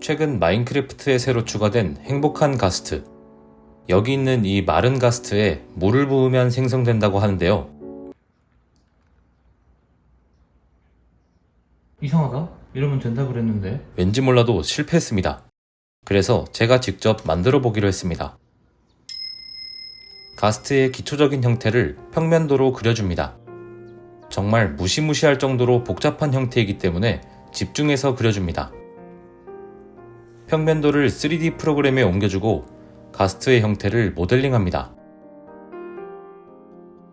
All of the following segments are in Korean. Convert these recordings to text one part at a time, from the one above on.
최근 마인크래프트에 새로 추가된 행복한 가스트. 여기 있는 이 마른 가스트에 물을 부으면 생성된다고 하는데요. 이상하다? 이러면 된다 그랬는데. 왠지 몰라도 실패했습니다. 그래서 제가 직접 만들어 보기로 했습니다. 가스트의 기초적인 형태를 평면도로 그려줍니다. 정말 무시무시할 정도로 복잡한 형태이기 때문에 집중해서 그려줍니다. 평면도를 3D 프로그램에 옮겨주고 가스트의 형태를 모델링합니다.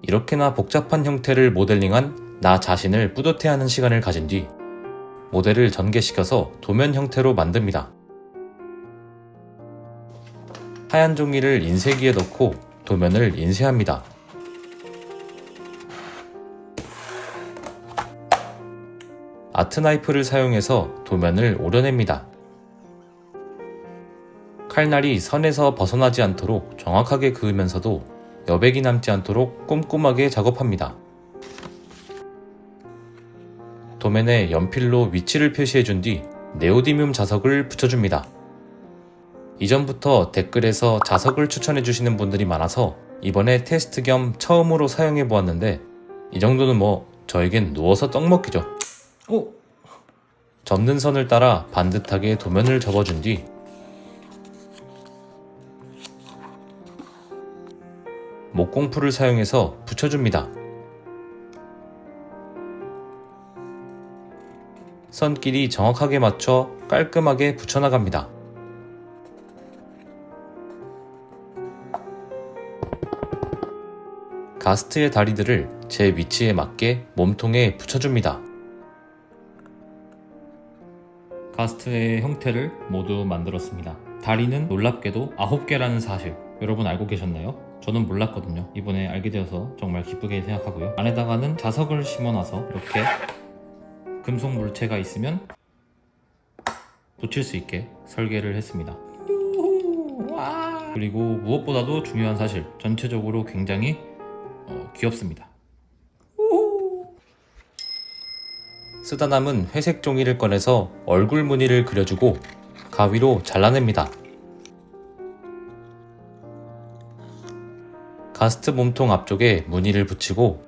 이렇게나 복잡한 형태를 모델링한 나 자신을 뿌듯해하는 시간을 가진 뒤 모델을 전개시켜서 도면 형태로 만듭니다. 하얀 종이를 인쇄기에 넣고 도면을 인쇄합니다. 아트 나이프를 사용해서 도면을 오려냅니다. 칼날이 선에서 벗어나지 않도록 정확하게 그으면서도 여백이 남지 않도록 꼼꼼하게 작업합니다. 도면에 연필로 위치를 표시해준 뒤 네오디뮴 자석을 붙여줍니다. 이전부터 댓글에서 자석을 추천해주시는 분들이 많아서 이번에 테스트 겸 처음으로 사용해보았는데 이 정도는 뭐 저에겐 누워서 떡 먹기죠. 어? 접는 선을 따라 반듯하게 도면을 접어준 뒤 목공풀을 사용해서 붙여줍니다. 선끼리 정확하게 맞춰 깔끔하게 붙여나갑니다. 가스트의 다리들을 제 위치에 맞게 몸통에 붙여줍니다. 가스트의 형태를 모두 만들었습니다. 다리는 놀랍게도 9개라는 사실 여러분 알고 계셨나요? 저는 몰랐거든요. 이번에 알게 되어서 정말 기쁘게 생각하고요. 안에다가는 자석을 심어놔서 이렇게 금속 물체가 있으면 붙일 수 있게 설계를 했습니다. 그리고 무엇보다도 중요한 사실, 전체적으로 굉장히 어, 귀엽습니다. 쓰다 남은 회색 종이를 꺼내서 얼굴 무늬를 그려주고 가위로 잘라냅니다. 가스트 몸통 앞쪽에 무늬를 붙이고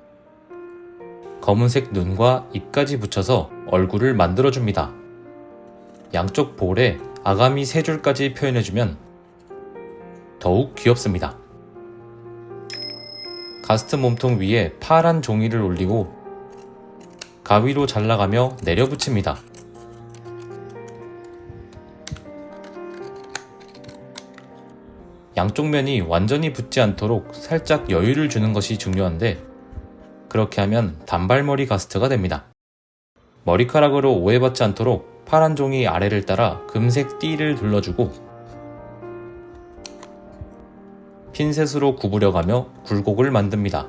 검은색 눈과 입까지 붙여서 얼굴을 만들어줍니다. 양쪽 볼에 아가미 세 줄까지 표현해주면 더욱 귀엽습니다. 가스트 몸통 위에 파란 종이를 올리고 가위로 잘라가며 내려붙입니다. 양쪽 면이 완전히 붙지 않도록 살짝 여유를 주는 것이 중요한데 그렇게 하면 단발머리 가스트가 됩니다. 머리카락으로 오해받지 않도록 파란 종이 아래를 따라 금색 띠를 둘러주고 핀셋으로 구부려가며 굴곡을 만듭니다.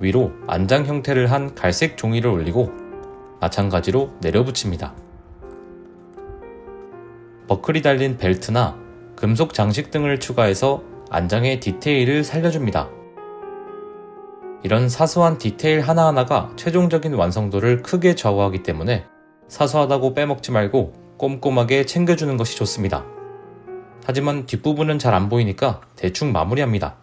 위로 안장 형태를 한 갈색 종이를 올리고 마찬가지로 내려붙입니다. 버클이 달린 벨트나 금속 장식 등을 추가해서 안장의 디테일을 살려줍니다. 이런 사소한 디테일 하나하나가 최종적인 완성도를 크게 좌우하기 때문에 사소하다고 빼먹지 말고 꼼꼼하게 챙겨주는 것이 좋습니다. 하지만 뒷부분은 잘 안 보이니까 대충 마무리합니다.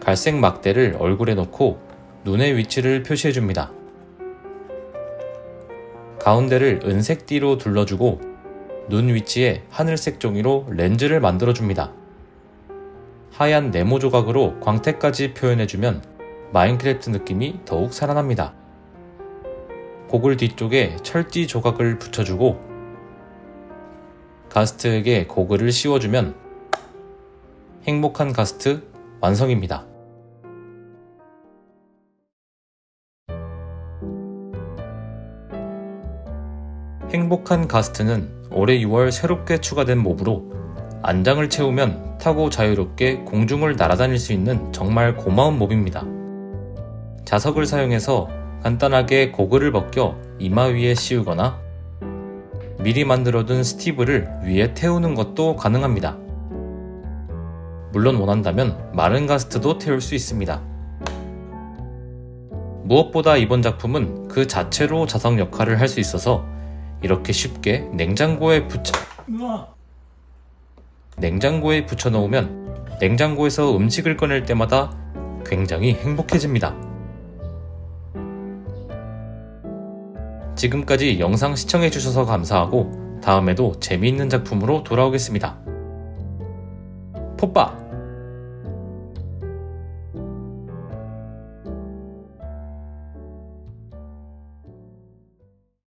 갈색 막대를 얼굴에 넣고 눈의 위치를 표시해줍니다. 가운데를 은색 띠로 둘러주고 눈 위치에 하늘색 종이로 렌즈를 만들어줍니다. 하얀 네모 조각으로 광택까지 표현해주면 마인크래프트 느낌이 더욱 살아납니다. 고글 뒤쪽에 철지 조각을 붙여주고 가스트에게 고글을 씌워주면 행복한 가스트 완성입니다. 행복한 가스트는 올해 6월 새롭게 추가된 몹으로 안장을 채우면 타고 자유롭게 공중을 날아다닐 수 있는 정말 고마운 몹입니다. 자석을 사용해서 간단하게 고글을 벗겨 이마 위에 씌우거나 미리 만들어둔 스티브를 위에 태우는 것도 가능합니다. 물론 원한다면 마른 가스트도 태울 수 있습니다. 무엇보다 이번 작품은 그 자체로 자석 역할을 할 수 있어서 이렇게 쉽게 냉장고에 붙여. 냉장고에 붙여 놓으면 냉장고에서 음식을 꺼낼 때마다 굉장히 행복해집니다. 지금까지 영상 시청해주셔서 감사하고 다음에도 재미있는 작품으로 돌아오겠습니다. 포빠!